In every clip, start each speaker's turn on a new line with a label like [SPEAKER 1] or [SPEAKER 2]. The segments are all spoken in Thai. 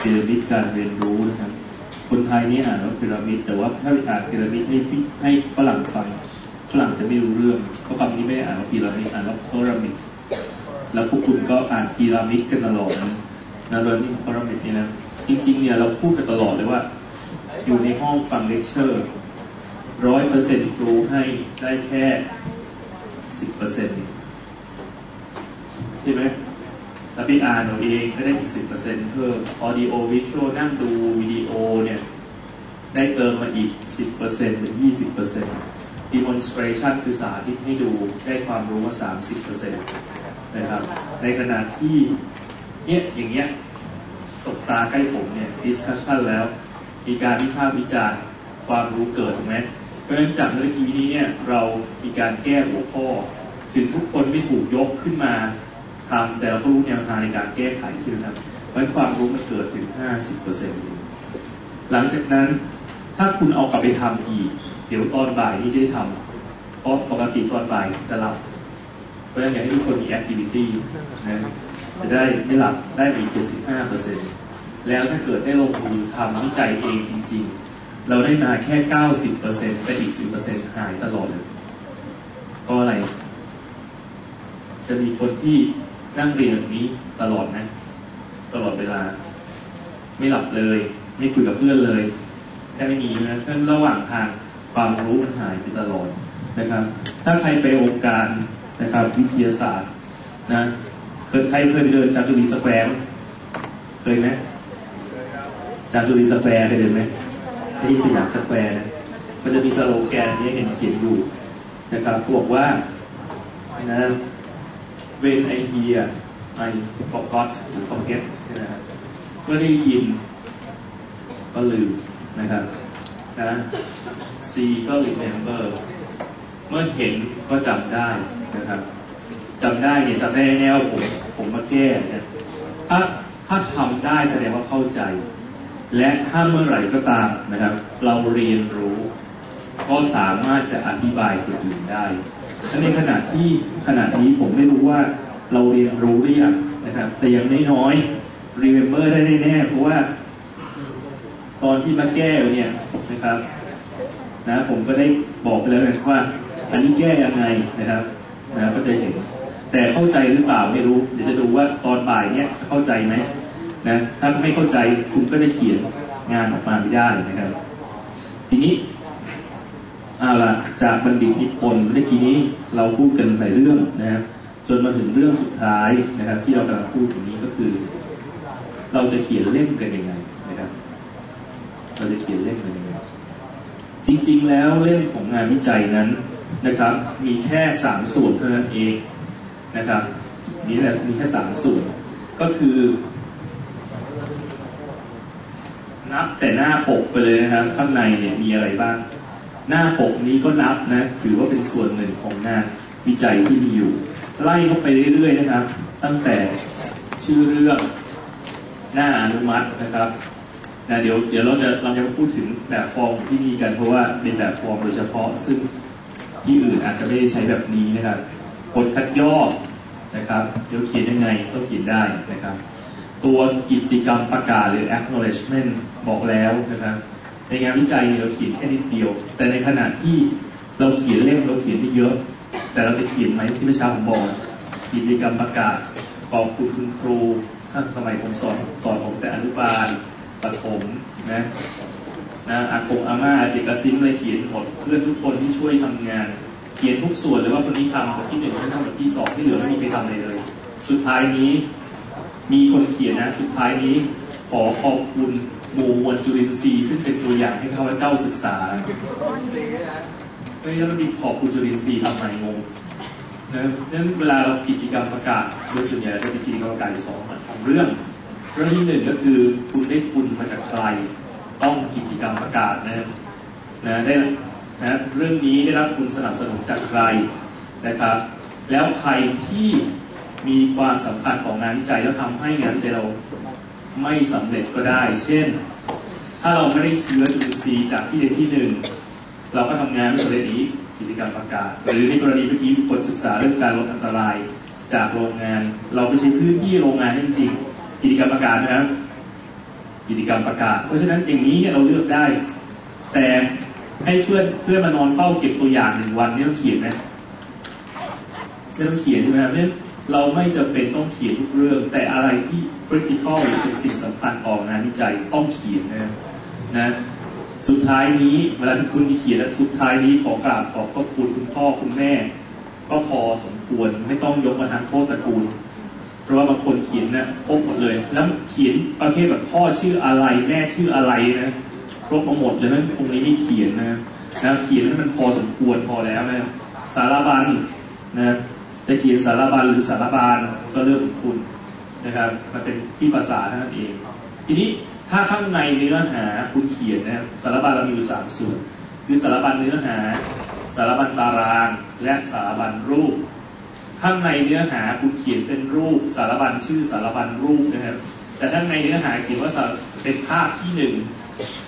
[SPEAKER 1] พีระมิดการเรียนรู้นะครับคนไทยนี่อ่านว่าพีระมิดแต่ว่าถ้าอ่านพีระมิดให้ให้ฝรั่งฟังฝรั่งจะไม่รู้เรื่องเพราะคำนี้ไม่ได้อ่านว่าพีระมิดอ่านว่าพีระมิดแล้วพวกคุณก็อ่านพีระมิดกันตลอดนะนะเรียนนี่พีระมิดนี่นะจริงๆเนี่ยเราพูดกันตลอดเลยว่า อยู่ในห้องฟังเลคเชอร์ร้อยเปอร์เซ็นต์ครูให้ได้แค่สิบเปอร์เซ็นต์ใช่ไหม ถ้าไปอ่านเอาเองก็ได้อีกสิบเปอร์เซ็นต์เพิ่มออดิโอวิชวลนั่งดูวิดีโอเนี่ยได้เติมมาอีกสิบเปอร์เซ็นต์เป็นยี่สิบเปอร์เซ็นต์ demonstration คือสาธิตให้ดูได้ความรู้มาสามสิบเปอร์เซ็นต์นะครับ ในขณะที่เนี่ยอย่างเงี้ยสบตาใกล้ผมเนี่ย discussion แล้ว มีการวิพากษ์วิจารณ์ความรู้เกิดถูกไหมเพราะฉะนั้นจากเมื่อกี้นี้เนี่ยเรามีการแก้หัวข้อ ถึงทุกคนไม่ถูกยกขึ้นมา ทำแต่เราก็รู้แนวทางในการแก้ไขใช่ไหมครับเพราะความรู้มันเกิดถึง 50%หลังจากนั้นถ้าคุณเอากลับไปทำอีก เดี๋ยวตอนบ่ายนี่จะได้ทำเพราะปกติตอนบ่ายจะหลับ เพราะฉะนั้นอยากให้ทุกคนมีแอคทิวิตี้นะจะได้ไม่หลับได้อีก 75%แล้วถ้าเกิดได้ลงมือทำวิจัยเองจริง ๆ เราได้มาแค่ 90%แต่อีก 10%หายตลอดเลยเพราะอะไร จะมีคนที่ นั่งเรียนแบบนี้ตลอดนะ ตลอดเวลา ไม่หลับเลย ไม่คุยกับเพื่อนเลยแค่ไม่มีนะเพราะระหว่างทางความรู้มันหายไปตลอดนะครับ ถ้าใครไปองค์การนะครับ วิทยาศาสตร์นะเคยใครเคยเดินจามจุรีสแควร์เคยไหมจามจุรีสแควร์เคยเดินไหมที่สยามสแควร์นะมันจะมีสโลแกนนี้เห็นเขียนอยู่นะครับบอกว่านะ when I hear I forgot forget นะครับเมื่อได้ยินก็ลืมนะครับนะ C ก็ remember เมื่อเห็นก็จำได้นะครับจำได้เนี่ยจำได้แน่ว่าผมผมมาแก้เนี่ยถ้าถ้าทำได้แสดงว่าเข้าใจ และถ้าเมื่อไหร่ก็ตามนะครับ เราเรียนรู้ ก็สามารถจะอธิบายคนอื่นได้ และในขณะที่ขณะนี้ผมไม่รู้ว่าเราเรียนรู้หรือยังนะครับ แต่ย่างน้อยๆ remember ได้แน่ๆเพราะว่า ตอนที่มาแก้เนี่ยนะครับนะผมก็ได้บอกไปแล้วนะว่า อันนี้แก้ยังไงนะครับนะก็จะเห็น แต่เข้าใจหรือเปล่าไม่รู้ เดี๋ยวจะดูว่าตอนบ่ายเนี่ยจะเข้าใจไหมนะถ้าไม่เข้าใจคุณก็จะเขียนงานออกมาไม่ได้นะครับ ทีนี้ เอาล่ะจากบัณฑิตนิพนธ์เมื่อกี้นี้เราพูดกันหลายเรื่องนะครับจนมาถึงเรื่องสุดท้ายนะครับ ที่เรากำลังพูดตรงนี้ก็คือ เราจะเขียนเล่มกันยังไงนะครับ เราจะเขียนเล่มกันยังไงจริงๆแล้วเล่มของงานวิจัยนั้นนะครับ มีแค่สามส่วนเท่านั้นเองนะครับมีแต่มีแค่สามส่วนก็คือนับแต่หน้าปกไปเลยนะครับ ข้างในเนี่ยมีอะไรบ้าง หน้าปกนี้ก็นับนะถือว่าเป็นส่วนหนึ่งของงานวิจัยที่มีอยู่ ไล่เข้าไปเรื่อยๆนะครับ ตั้งแต่ชื่อเรื่องหน้าอนุมัตินะครับนะเดี๋ยวเดี๋ยวเราจะเราจะพูดถึงแบบฟอร์มที่มีกันเพราะว่าเป็นแบบฟอร์มโดยเฉพาะซึ่งที่อื่นอาจจะไม่ได้ใช้แบบนี้นะครับบทคัดย่อนะครับเดี๋ยวเขียนยังไงต้องเขียนได้นะครับ ตัวกิจกรรมประกาศหรือ acknowledgement บอกแล้วนะครับ ในงานวิจัยเราเขียนแค่นิดเดียว แต่ในขณะที่เราเขียนเล่มเราเขียนได้เยอะ แต่เราจะเขียนไหมที่เมื่อเช้าผมบอกกิจกรรมประกาศขอบคุณคุณครูท่านสมัยผมสอนสอนผมแต่อนุบาลประถมนะนะอากงอาม่าเจกซิมอะไรเขียนหมดเพื่อนทุกคนที่ช่วยทำงาน เขียนทุกส่วนเลยว่าคนนี้ทำคนที่หนึ่งคนทำคนที่สองที่เหลือไม่มีใครทำอะไรเลย สุดท้ายนี้มีคนเขียนนะ สุดท้ายนี้ขอขอบคุณ หมู่มวลจุลินทรีย์ซึ่งเป็นตัวอย่างให้ข้าพเจ้าศึกษาเฮ้ยแล้วมีขอบคุณจุลินทรีย์ทำไมงงนะนั้นเวลาเรากิจกรรมประกาศโดยส่วนใหญ่จะมีกิจกรรมประกาศอยู่สองของเรื่องเรื่องที่หนึ่งก็คือคุณได้ทุนมาจากใครต้องกิจกรรมประกาศนะนะได้นะเรื่องนี้ได้รับคุณสนับสนุนจากใครนะครับ แล้วใครที่มีความสำคัญของงานวิจัยแล้วทำให้งานวิจัยเราไม่สำเร็จก็ได้ เช่น ถ้าเราไม่ได้เชื้อจุลินทรีย์จากที่ใดที่หนึ่ง เราก็ทำงานไม่สำเร็จอีกกิจกรรมประกาศ หรือในกรณีเมื่อกี้คนศึกษาเรื่องการลดอันตรายจากโรงงาน เราไปใช้พื้นที่โรงงานจริงกิจกรรมประกาศนะครับกิจกรรมประกาศ เพราะฉะนั้นอย่างนี้เนี่ยเราเลือกได้ แต่ให้เพื่อนเพื่อนมานอนเฝ้าเก็บตัวอย่างหนึ่งวันนี่ต้องเขียนไหมไม่ต้องเขียนใช่ไหมครับเราะฉะนั้นเราไม่จำเป็นต้องเขียนทุกเรื่อง แต่อะไรที่ critical หรือเป็นสิ่งสำคัญออกงานวิจัยต้องเขียนนะครับ นะสุดท้ายนี้เวลาที่คุณเขียนแล้วสุดท้ายนี้ขอกราบขอบพระคุณคุณพ่อคุณแม่ ก็พอสมควรไม่ต้องยกมาทางโทษตระกูล เพราะว่าบางคนเขียนนะครบหมดเลย แล้วเขียนประเภทแบบพ่อชื่ออะไรแม่ชื่ออะไรนะครบมาหมดเลยนะตรงนี้ไม่เขียนนะนะเขียนให้มันพอสมควรพอแล้วนะสารบัญนะจะเขียนสารบัญหรือสารบาลก็เรื่องของคุณนะครับ มันเป็นที่ภาษาเท่านั้นเอง ทีนี้ ถ้าข้างในเนื้อหาคุณเขียนนะครับสารบัญเรามีอยู่สามส่วน คือสารบัญเนื้อหา สารบัญตาราง และสารบัญรูป ข้างในเนื้อหาคุณเขียนเป็นรูป สารบัญชื่อสารบัญรูปนะครับ แต่ข้าในเนื้อหาเขียนว่าเป็นภาพที่หนึ่ง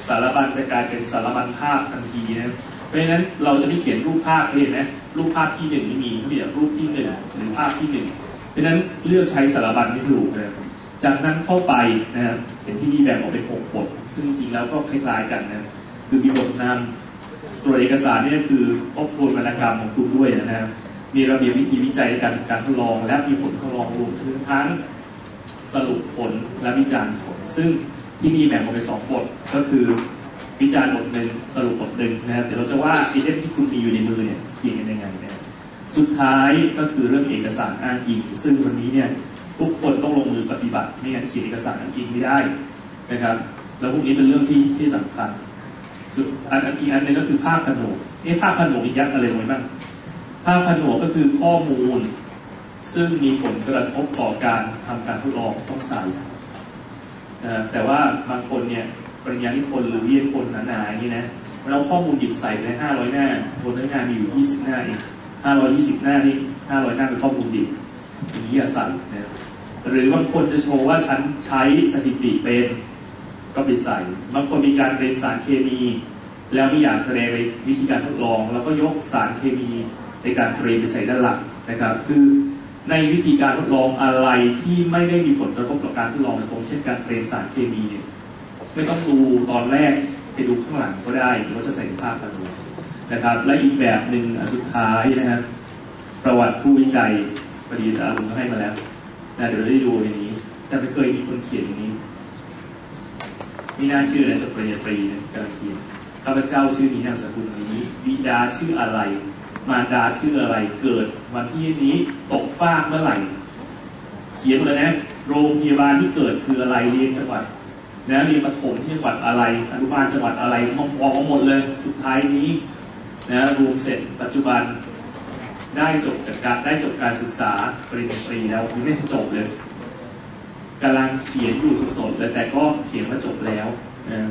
[SPEAKER 1] สารบัญจะกลายเป็นสารบัญภาพทันทีนะครับเพราะฉะนั้นเราจะไม่เขียนรูปภาพเห็นไหมรูปภาพที่หนึ่งไม่มีเขาเรียกรูปที่หนึ่งหรือภาพที่หนึ่งเพราะฉะนั้นเลือกใช้สารบัญไม่ถูกนะครับ จากนั้นเข้าไปนะครับเห็นที่นี่แบ่งออกเป็นหกบท ซึ่งจริงๆแล้วก็คล้ายๆกันนะคือมีบทนำตัวเอกสารนี่คือทบทวนวรรณกรรมของคุณด้วยนะครับมีระเบียบวิธีวิจัยการการทดลอง และมีผลทดลองรวมถึงทั้งสรุปผลและวิจารณ์ผล ซึ่งที่นี่แบ่งออกเป็นสองบทก็คือวิจารณ์บทหนึ่งสรุปบทหนึ่งนะครับเดี๋ยวเราจะว่าไอเทมที่คุณมีอยู่ในมือเนี่ยเขียนกันยังไงนะครับสุดท้ายก็คือเรื่องเอกสารอ้างอิงซึ่งวันนี้เนี่ย ทุกคนต้องลงมือปฏิบัติไม่งั้นเขียนเอกสารอ้างอิงไม่ได้นะครับ แล้วพวกนี้เป็นเรื่องที่ที่สำคัญอันอีกอันนึงก็คือภาพผนวกเอ๊ะภาพผนวกมียัดอะไรลงไปบ้างภาพผนวก็คือข้อมูล ซึ่งมีผลกระทบต่อการทำการทดลองต้องใส่นะแต่ว่าบางคนเนี่ยปริญญานิพนธ์หรือวิทยานิพนธ์หนาๆอย่างนี้นะเราข้อมูลหยิบใส่ไปห้าร้อยหน้าบนเนื้องานมีอยู่ยี่สิบหน้าเองห้าร้อยยี่สิบหน้านี่ห้าร้อยหน้าเป็นข้อมูลดิบอย่างนี้อย่าใส่นะ หรือบางคนจะโชว์ว่าฉันใช้สถิติเป็นก็ไปใส่ บางคนมีการเรียนสารเคมี แล้วไม่อยากแสดงในวิธีการทดลอง แล้วก็ยกสารเคมีในการเตรียมไปใส่ด้านหลังนะครับ คือในวิธีการทดลองอะไรที่ไม่ได้มีผลกระทบต่อการทดลองตรงเช่นการเตรียมสารเคมีเนี่ยไม่ต้องดูตอนแรกไปดูข้างหลังก็ได้หรือว่าจะใส่ภาพกันดูนะครับ และอีกแบบหนึ่งอสุดท้ายนะครับประวัติผู้วิจัยพอดีอาจารย์ลุงก็ให้มาแล้ว นะเดี๋ยวเราได้ดูในนี้ แต่ไม่เคยมีคนเขียนอย่างนี้นี่น่าเชื่อนะจบปริญญาตรีนะกำลังเขียนข้าพเจ้าชื่อนี้นามสกุลนี้บิดาชื่ออะไร มารดาชื่ออะไรเกิด วันที่นี้ตกฟากเมื่อไหร่ เขียนหมดเลยนะ โรงพยาบาลที่เกิดคืออะไรเรียนจังหวัดนะเรียนประถมที่จังหวัดอะไรอนุบาลจังหวัดอะไรมองมองหมดเลย สุดท้ายนี้นะรวมเสร็จปัจจุบัน ได้จบจากการได้จบการศึกษาปริญญาตรีแล้วยังไม่จบเลยกำลังเขียนอยู่สดๆเลยแต่ก็เขียนมาจบแล้วนะ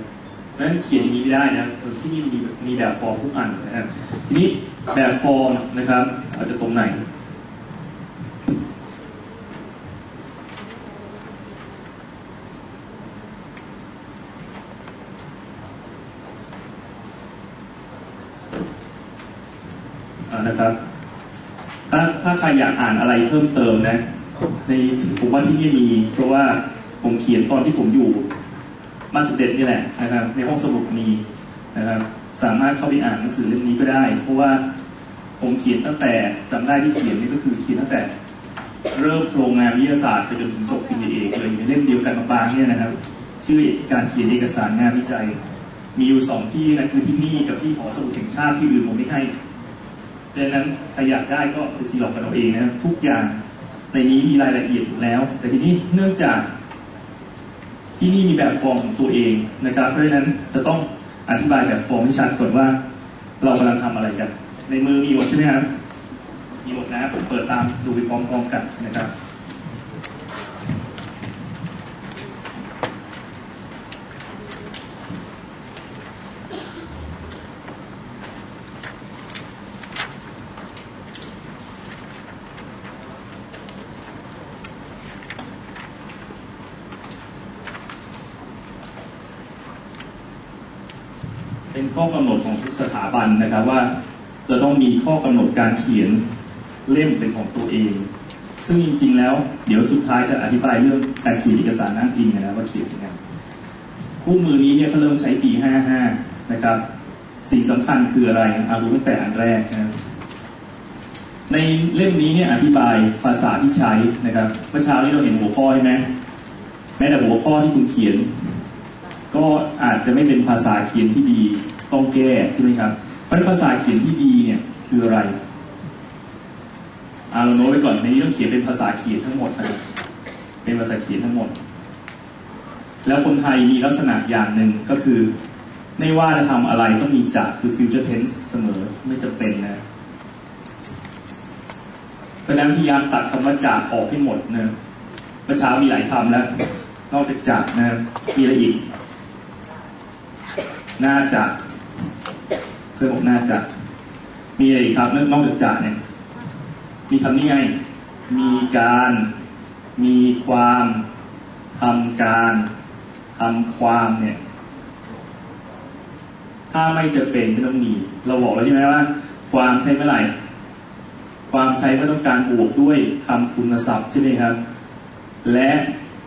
[SPEAKER 1] เพราะฉะนั้นเขียนอย่างนี้ไม่ได้นะที่นี่มีมีแบบฟอร์มทุกอันนะครับทีนี้แบบฟอร์มนะครับอาจจะตรงไหนนะครับ ใครอยากอ่านอะไรเพิ่มเติมนะ ในผมว่าที่นี่มี เพราะว่าผมเขียนตอนที่ผมอยู่บ้านสมเด็จนี่แหละนะครับ ในห้องสมุดมีนะครับ สามารถเข้าไปอ่านหนังสือเล่มนี้ก็ได้ เพราะว่าผมเขียนตั้งแต่จำได้ที่เขียนนี่ก็คือเขียนตั้งแต่เริ่มโครงงานวิทยาศาสตร์ไปจนถึงจบปริญญาเอกเลยในเล่มเดียวกันบางๆเนี่ยนะครับ ชื่อการเขียนเอกสารงานวิจัย มีอยู่สองที่นะคือที่นี่กับที่หอสมุดแห่งชาติที่อื่นผมไม่ให้ ดังนั้นใครอยากได้ก็ไปซีล็อกกันเอาเองนะครับทุกอย่างในนี้มีรายละเอียดแล้ว แต่ทีนี้เนื่องจากที่นี่มีแบบฟอร์มของตัวเองนะครับ เพราะฉะนั้นจะต้องอธิบายแบบฟอร์มให้ชัดก่อนว่า เรากำลังทำอะไรกัน ในมือมีหมดใช่ไหมครับมีหมดนะเปิดตามดูไปพร้อมๆกันนะครับ เป็นข้อกำหนดของทุกสถาบันนะครับว่าจะต้องมีข้อกำหนดการเขียนเล่มเป็นของตัวเอง ซึ่งจริง ๆ แล้ว เดี๋ยวสุดท้ายจะอธิบายเรื่องการเขียนเอกสารอ้างอิงนะครับว่าเขียนยังไงคู่มือนี้เนี่ยเขาเริ่มใช้ปี 55 นะครับ สิ่งสำคัญคืออะไรเอาดูตั้งแต่อันแรกนะครับในเล่มนี้เนี่ยอธิบายภาษาที่ใช้นะครับเมื่อเช้านี้เราเห็นหัวข้อใช่ไหมแม้แต่หัวข้อที่คุณเขียน ก็อาจจะไม่เป็นภาษาเขียนที่ดีต้องแก้ใช่ไหมครับเพราะฉะนั้นภาษาเขียนที่ดีเนี่ยคืออะไรเอาเราโน้ตไว้ก่อนในนี้ต้องเขียนเป็นภาษาเขียนทั้งหมดนะครับเป็นภาษาเขียนทั้งหมด แล้วคนไทยมีลักษณะอย่างหนึ่งก็คือ ไม่ว่าจะทำอะไรต้องมีจะคือ future tense เสมอไม่จำเป็นนะเพราะนั้นพยายามตัดคำว่าจากออกให้หมดนะเมื่อเช้ามีหลายคำแล้วนอกจากจากนะมีอะไรอีก น่าจะเพื่อนบอกน่าจะ มีอะไรอีกครับนอกจากจากเนี่ย มีคำนี้ไง มีการ มีความทำการทำความเนี่ย ถ้าไม่จะเป็นไม่ต้องมี เราบอกแล้วใช่ไหมว่า ความใช้เมื่อไหร่ ความใช้เมื่อต้องการบวกด้วยคำคุณศัพท์ใช่ไหมครับ และ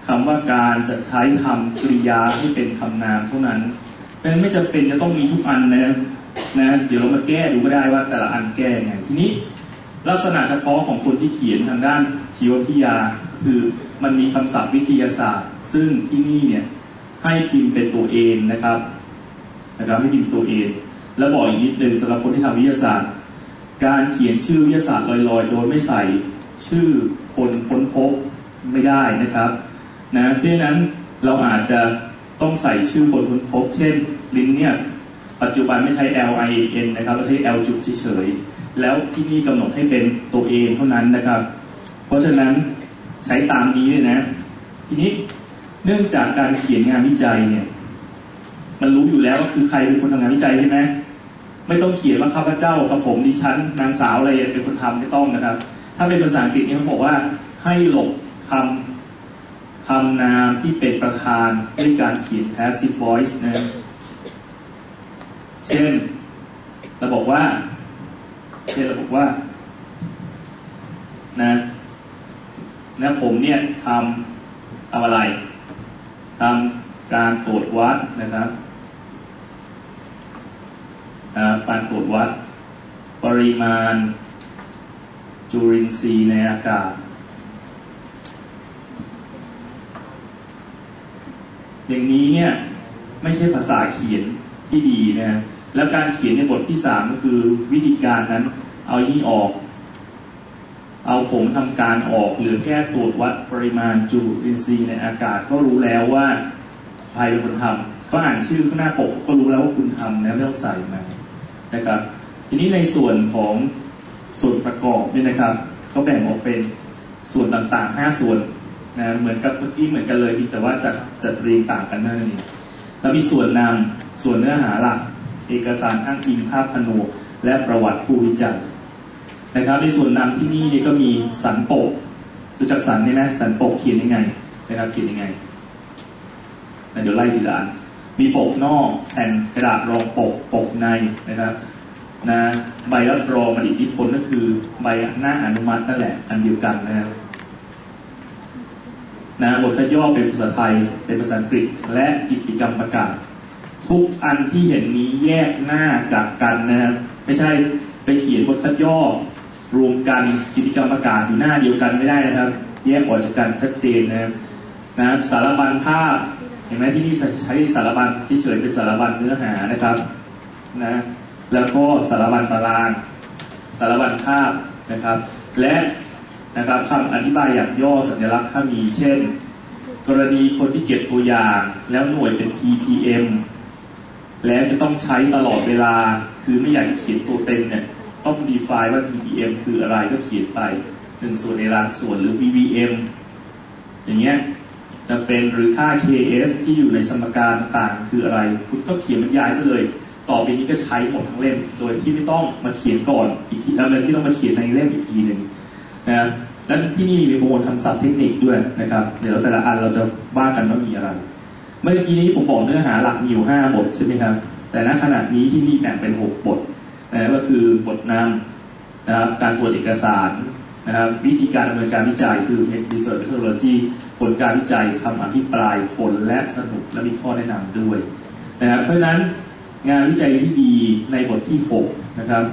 [SPEAKER 1] คำว่าการจะใช้ทำกริยาให้เป็นคำนามเท่านั้น เพราะฉะนั้นไม่จำเป็นจะต้องมีทุกอันนะนะ เดี๋ยวเรามาแก้ดูก็ได้ว่าแต่ละอันแก้ไงทีนี้ลักษณะเฉพาะของคนที่เขียนทางด้านชีววิทยา คือมันมีคำศัพท์วิทยาศาสตร์ ซึ่งที่นี่เนี่ยให้พิมพ์เป็นตัวเองนะครับนะครับให้พิมพ์ตัวเองแล้วบอกอีกนิดหนึ่งสำหรับคนที่ทำวิทยาศาสตร์ การเขียนชื่อวิทยาศาสตร์ลอยๆ โดยไม่ใส่ชื่อคนค้นพบไม่ได้นะครับนะเพราะฉะนั้นเราอาจจะ ต้องใส่ชื่อคนค้นพบ เช่น Linnaeus ปัจจุบันไม่ใช้ L I N นะครับเราใช้ L จุดเฉยๆแล้วที่นี่กำหนดให้เป็นตัวเองเท่านั้นนะครับ เพราะฉะนั้นใช้ตามนี้เลยนะ ทีนี้เนื่องจากการเขียนงานวิจัยเนี่ย มันรู้อยู่แล้วว่าคือใครเป็นคนทำงานวิจัยใช่ไหมไม่ต้องเขียนว่าข้าพเจ้ากับผมดิฉันนางสาวอะไรเป็นคนทำไม่ต้องนะครับ ถ้าเป็นภาษาอังกฤษเนี่ยเขาบอกว่าให้หลบคำ คำนามที่เป็นประธานด้วยการเขียน passive voice นะเช่นเราบอกว่าเช่นเราบอกว่านะนะผมเนี่ยทำทำอะไรทำการตรวจวัดนะครับการตรวจวัด ปริมาณจุลินทรีย์ในอากาศ อย่างนี้เนี่ยไม่ใช่ภาษาเขียนที่ดีนะแล้วการเขียนในบทที่สามก็คือวิธีการนั้น เอายี่ออก เอาผมทำการออกเหลือแค่ตรวจวัดปริมาณจุลินทรีย์ในอากาศ ก็รู้แล้วว่าใครเป็นคนทำก็อ่านชื่อข้างหน้าปก ก็รู้แล้วว่าคุณทำแล้วไม่ต้องใส่มานะครับ ทีนี้ในส่วนของส่วนประกอบเนี่ยนะครับ ก็แบ่งออกเป็นส่วนต่างๆ 5 ส่วน นะเหมือนกับเมื่อกี้เหมือนกันเลยแต่ว่าจัดจัดเรียงต่างกันนั่นเองแล้วมีส่วนนำส่วนเนื้อหาหลัก เอกสารอ้างอิงภาพผนวกและประวัติผู้วิจัยนะครับ ในส่วนนำที่นี่ก็มีสันปกรู้จักสันไหมสันปกเขียนยังไงนะครับเขียนยังไงเดี๋ยวไล่ทีละอันมีปกนอกแผ่นกระดาษรองปกปกในนะครับนะใบรับรองอิทธิพลก็คือใบหน้าอนุมัตินั่นแหละอันเดียวกันนะครับ นะบทคัดย่อเป็นภาษาไทย เป็นภาษาอังกฤษ และกิจกรรมประกาศ ทุกอันที่เห็นนี้แยกหน้าจากกันนะครับไม่ใช่ไปเขียนบทคัดย่อ รวมกันกิจกรรมประกาศอยู่หน้าเดียวกันไม่ได้นะครับ แยกออกจากกันชัดเจนนะครับนะสารบัญภาพเห็นไหมที่นี่ใช้สารบัญที่เฉยเป็นสารบัญเนื้อหานะครับนะแล้วก็สารบัญตาราง สารบัญภาพนะครับ และ นะครับคำอธิบายอย่างย่อสัญลักษณ์ถ้ามีเช่น กรณีคนที่เก็บตัวอย่าง แล้วหน่วยเป็น ppm แล้วจะต้องใช้ตลอดเวลา คือไม่อยากจะเขียนตัวเต็มเนี่ยต้อง define ว่า ppm คืออะไรก็เขียนไปหนึ่งส่วนในล้านส่วนหรือ ppm อย่างเงี้ยจะเป็นหรือค่า ks ที่อยู่ในสมการต่างคืออะไร คุณก็เขียนบรรยายซะเลย ต่อไปนี้ก็ใช้หมดทั้งเล่ม โดยที่ไม่ต้องมาเขียนก่อนอีกทีแล้วที่ต้องมาเขียนในเล่มอีกทีหนึ่ง นะและที่นี่มีประมวลคำศัพท์เทคนิคด้วยนะครับ เดี๋ยวแต่ละอันเราจะว่ากันว่ามีอะไร เมื่อกี้นี้ผมบอกเนื้อหาหลักมีอยู่ห้าบทใช่ไหมครับ แต่ณขณะนี้ที่นี่แบ่งเป็นหกบทนะก็คือบทนำนะครับ การตรวจเอกสารนะครับ วิธีการดำเนินการวิจัยคือ research methodology ผลการวิจัยคำอภิปรายผลและสรุปและมีข้อแนะนำด้วยนะครับ เพราะฉะนั้นงานวิจัยที่ดีในบทที่6นะครับ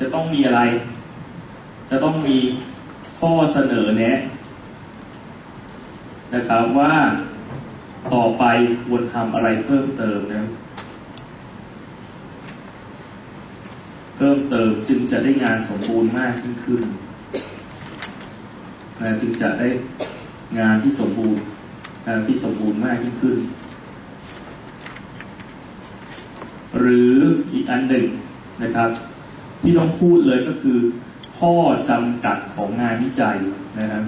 [SPEAKER 1] จะต้องมีอะไร จะต้องมีข้อเสนอแนะ นะครับว่าต่อไปควรทำอะไรเพิ่มเติมนะเพิ่มเติมจึงจะได้งานสมบูรณ์มากยิ่งขึ้นนะจึงจะได้งานที่สมบูรณ์งานที่สมบูรณ์มากยิ่งขึ้น หรืออีกอันหนึ่งนะครับ ที่ต้องพูดเลยก็คือ ข้อจำกัดของงานวิจัยนะครับ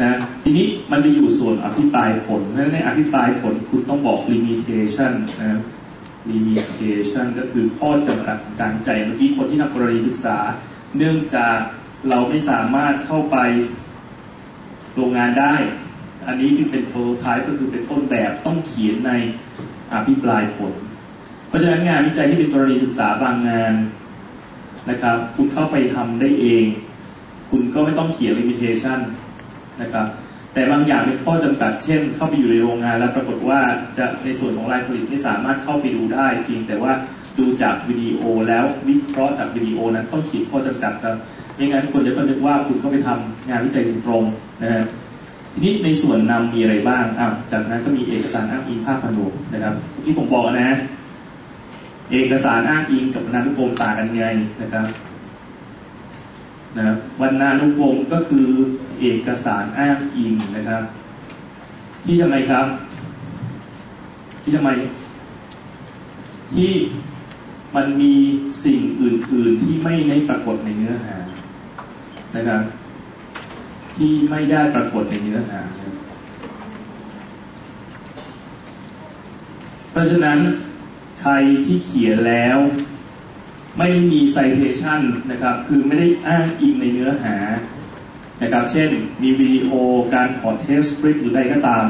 [SPEAKER 1] นะทีนี้มันไปอยู่ส่วนอภิปรายผลนั้นในอภิปรายผลคุณต้องบอก limitation นะ limitation ก็คือข้อจำกัดของการวิจัยเมื่อกี้คนที่ทำกรณีศึกษา เนื่องจากเราไม่สามารถเข้าไปโรงงานได้ อันนี้คือเป็น prototype ก็คือเป็นต้นแบบต้องเขียนในอภิปรายผล เพราะฉะนั้นงานวิจัยที่เป็นกรณีศึกษาบางงาน นะครับ คุณเข้าไปทำได้เอง คุณก็ไม่ต้องเขียน limitation นะครับ แต่บางอย่างเป็นข้อจำกัด เช่น เข้าไปอยู่ในโรงงาน แล้วปรากฏว่าจะในส่วนของรายผลิตไม่สามารถเข้าไปดูได้เพียงแต่ว่าดูจากวิดีโอแล้ววิเคราะห์จากวิดีโอนั้นต้องเขียนข้อจำกัดครับไม่งั้นคนจะเข้าใจว่าคุณก็ไปทำงานวิจัยตรงนะฮะทีนี้ในส่วนนำมีอะไรบ้างอะจากนั้นก็มีเอกสารอ้างอิงภาพผนวกนะครับที่ผมบอกนะ เอกสารอ้างอิงกับวรรณานุกรมต่างกันไงนะครับนะวรรณานุกรมก็คือเอกสารอ้างอิงนะครับ ที่ทำไมครับ ที่ทำไม ที่มันมีสิ่งอื่น ๆ ที่ไม่ได้ปรากฏในเนื้อหานะครับ ที่ไม่ได้ปรากฏในเนื้อหาเพราะฉะนั้น ใครที่เขียนแล้ว ไม่มี citation นะครับ คือไม่ได้อ้างอิงในเนื้อหานะครับ เช่น มีวิดีโอการถอดเทสคริปต์หรือใดก็ตาม